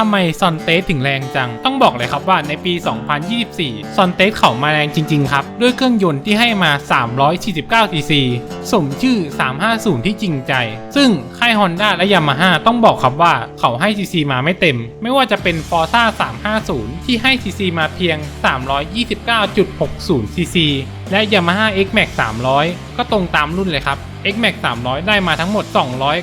ทำไมซอนเตสถึงแรงจัง ต้องบอกเลยครับว่าในปี 2024 ซอนเตสเขามาแรงจริง ๆ ครับ ด้วยเครื่องยนต์ที่ให้มา 349 cc สมชื่อ 350 ที่จริงใจ ซึ่งค่าย Honda และ Yamaha ต้องบอกครับว่าเขาให้ cc มาไม่เต็ม ไม่ว่าจะเป็น Forza 350 ที่ให้ cc มาเพียง 329.60 cc และ Yamaha X-Max 300 ก็ตรงตามรุ่นเลยครับ X-Max 300 ได้มาทั้งหมด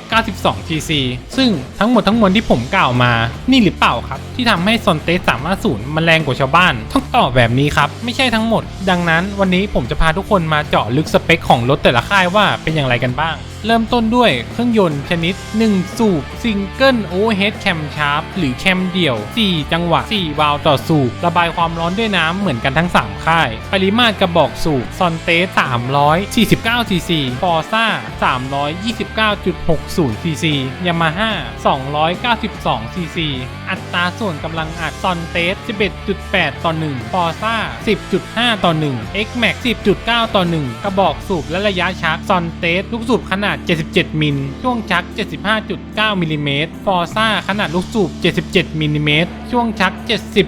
292 cc ซึ่งทั้งหมดทั้งมวลที่ผมกล่าวมา นี่หรือเปล่าครับ ที่ทำให้ซอนเตส350 มันแรงกว่าชาวบ้าน ต้องตอบแบบนี้ครับ ไม่ใช่ทั้งหมด ดังนั้นวันนี้ผมจะพาทุกคนมาเจาะลึกสเปคของรถแต่ละค่ายว่าเป็นอย่างไรกันบ้าง เริ่มต้นด้วยเครื่องยนต์ชนิด 1 สูบซิงเกิลโอเวอร์เฮดแคมชาร์ปหรือแคมเดี่ยว 4 จังหวะ 4 วาล์วต่อสูบ ระบายความร้อนด้วยน้ำเหมือนกันทั้ง 3 ค่าย ปริมาตรกระบอกสูบซอนเตส349 cc ฟอร์ซ่า 329.60 cc ยามาฮ่า292 cc อัตราส่วนกำลังอัดซอนเตส 11.8 ต่อ1ฟอร์ซ่า10.5 ต่อ 1 X Max 10.9 ต่อ 1 กระบอกสูบและระยะชักซอนเตส ลูกสูบขนาด 77 มิล ช่วงชัก 75.9 มิลลิเมตรฟอร์ซ่าขนาดลูกสูบ 77 มิลลิเมตร ช่วงชัก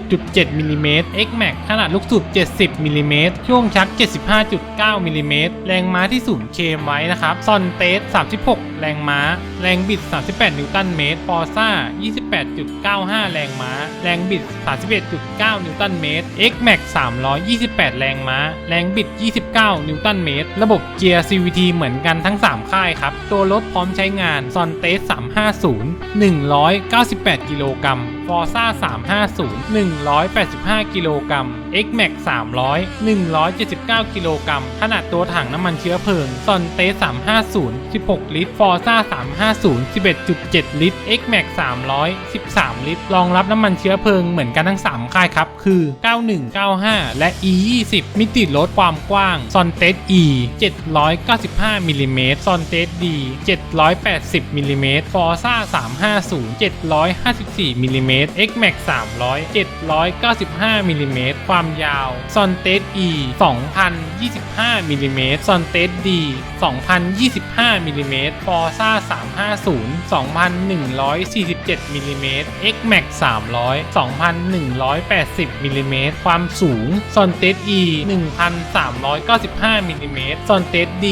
70.7 มิลลิเมตร X Max ขนาดลูกสูบ 70 มิลลิเมตร ช่วงชัก 75.9 มิลลิเมตร แรงม้าที่ศูนย์เคมไว้นะครับ ซอนเตส 36 out. แรงม้า แรงบิด 38 นิวตันเมตร ฟอร์ซ่า 28.95 แรงม้า แรงบิด 31.9 นิวตันเมตร X Max 328 แรงม้า แรงบิด 29 นิวตันเมตร ระบบเกียร์ CVT เหมือนกันทั้ง 3 ค่ายครับ ตัวรถพร้อมใช้งานซอนเตส350 198 กิโลกรัม ฟอร์ซ่า 350 185 กิโลกรัม X Max 300 179 กิโลกรัม ขนาดตัวถังน้ำมันเชื้อเพลิงซอนเตส350 16 ลิตรฟอร์ซ่า350 11.7 ลิตร X Max 300 13 ลิตร รองรับน้ำมันเชื้อเพลิงเหมือนกันทั้ง 3 ค่ายครับ คือ 91 95 และ E 20 มิติรถความกว้างซอนเตส E 795มิลลิเมตรซอนเตส D 780มิลลิเมตรฟอร์ซ่า350 754มิลลิเมตร X Max 300 795มิลลิเมตร ความยาวซอนเตส E 2025มิลลิเมตรซอนเตส D 2025มิลลิเมตรฟอซ่า350 2147มิลลิเมตร X Max 300 2180มิลลิเมตร ความสูงซอนเตส E 1395มิลลิเมตรซอนเตส D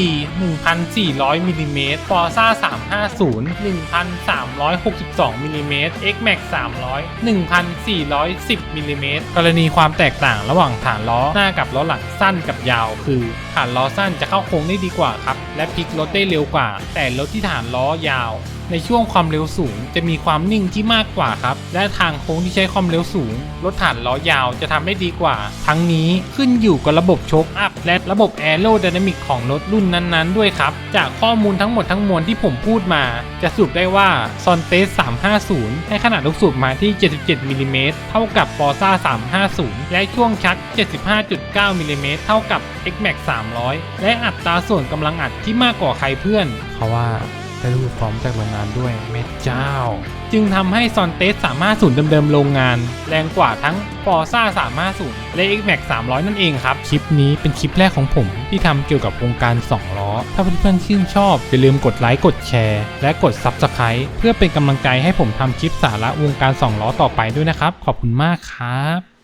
1400มิลลิเมตรฟอซ่า350 1362มิลลิเมตร X Max 300 1410มิลลิเมตร กรณีความแตกต่างระหว่างฐานล้อหน้ากับล้อหลังสั้นกับยาว คือฐานล้อสั้นจะเข้าโค้งได้ดีกว่าครับ และพลิกรถได้เร็วกว่า แต่รถที่ฐานล้อยาว ในช่วงความเร็วสูง จะมีความนิ่งที่มากกว่าครับ และทางโค้งที่ใช้ความเร็วสูง รถฐานล้อยาวจะทำได้ดีกว่า ทั้งนี้ขึ้นอยู่กับระบบโชคอัพและระบบแอโร d y นามิกของรถรุ่นนั้นๆ ด้วยครับ จากข้อมูลทั้งหมดทั้งมวลที่ผมพูดมา จะสรุปได้ว่าซอนเตส350 ให้ขนาดลูกสูบมาที่ 77มิลลิเมตรเท่ากับ Forza 350 และช่วงชัก 75.9มิลลิเมตรเท่ากับ X Max 300 และอัตราส่วนกำลังอัดที่มากกว่าใครเพื่อนเขาว่า ได้รูปพร้อมจากโรงงานด้วยเม็ดเจ้า จึงทำให้ซอนเตสสามารถศูนเดิมๆโรงงาน แรงกว่าทั้ง f o r z a 350และ X Max 300 นั่นเองครับ คลิปนี้เป็นคลิปแรกของผมที่ทำเกี่ยวกับวงการ 2 ล้อ ถ้าเพื่อนๆชื่นชอบ อย่าลืมกดไลค์กดแชร์ และกด Subscribe เพื่อเป็นกำลังใจให้ผมทำคลิปสาระวงการ 2 ล้อต่อไปด้วยนะครับ ขอบคุณมากครับ